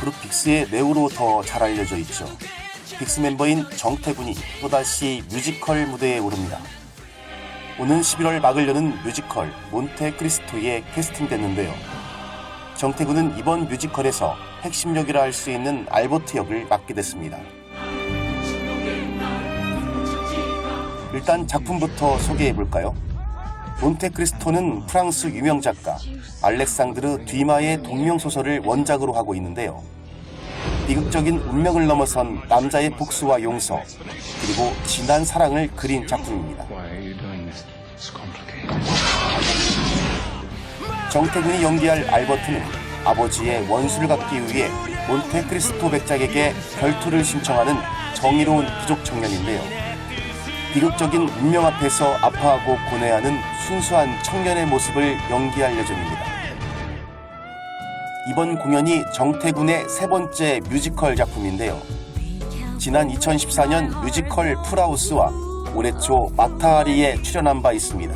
그룹 빅스의 내우로 더 잘 알려져 있죠. 빅스 멤버인 정태군이 또다시 뮤지컬 무대에 오릅니다. 오는 11월 막을 여는 뮤지컬 몬테크리스토에 캐스팅됐는데요. 정태군은 이번 뮤지컬에서 핵심 역이라 할 수 있는 알버트 역을 맡게 됐습니다. 일단 작품부터 소개해 볼까요? 몬테크리스토는 프랑스 유명 작가 알렉상드르 뒤마의 동명 소설을 원작으로 하고 있는데요. 비극적인 운명을 넘어선 남자의 복수와 용서 그리고 진한 사랑을 그린 작품입니다. 정태군이 연기할 알버트는 아버지의 원수를 갚기 위해 몬테크리스토 백작에게 결투를 신청하는 정의로운 귀족 청년인데요. 비극적인 운명 앞에서 아파하고 고뇌하는 순수한 청년의 모습을 연기할 예정입니다. 이번 공연이 정태군의 세 번째 뮤지컬 작품인데요. 지난 2014년 뮤지컬 풀하우스와 올해 초 마타하리에 출연한 바 있습니다.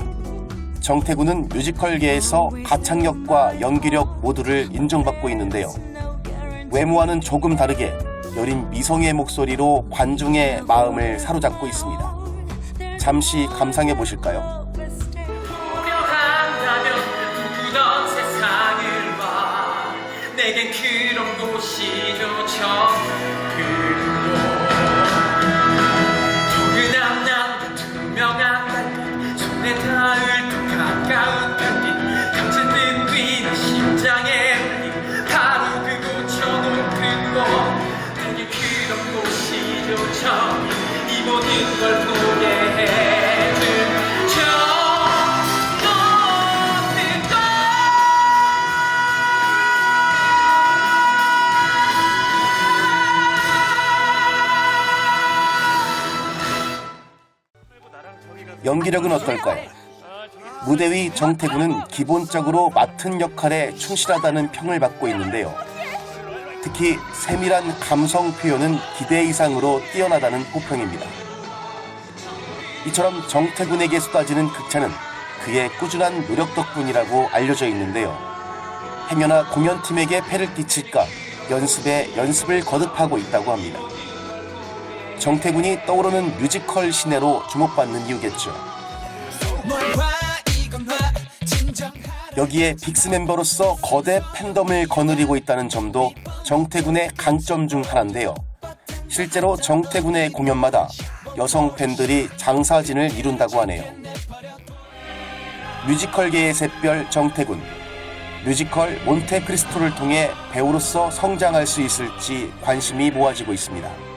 정태군은 뮤지컬계에서 가창력과 연기력 모두를 인정받고 있는데요. 외모와는 조금 다르게 여린 미성의 목소리로 관중의 마음을 사로잡고 있습니다. 잠시 감상해 보실까요? 내겐 그런 곳이 좋죠 그리고 연기력은 어떨까요? 무대 위 정태군은 기본적으로 맡은 역할에 충실하다는 평을 받고 있는데요. 특히 세밀한 감성 표현은 기대 이상으로 뛰어나다는 호평입니다. 이처럼 정태군에게 쏟아지는 극찬은 그의 꾸준한 노력 덕분이라고 알려져 있는데요. 행여나 공연팀에게 폐를 끼칠까 연습에 연습을 거듭하고 있다고 합니다. 정태군이 떠오르는 뮤지컬 시내로 주목받는 이유겠죠. 여기에 빅스 멤버로서 거대 팬덤을 거느리고 있다는 점도 정태군의 강점 중 하나인데요. 실제로 정태군의 공연마다 여성 팬들이 장사진을 이룬다고 하네요. 뮤지컬계의 샛별 정태군. 뮤지컬 몬테크리스토를 통해 배우로서 성장할 수 있을지 관심이 모아지고 있습니다.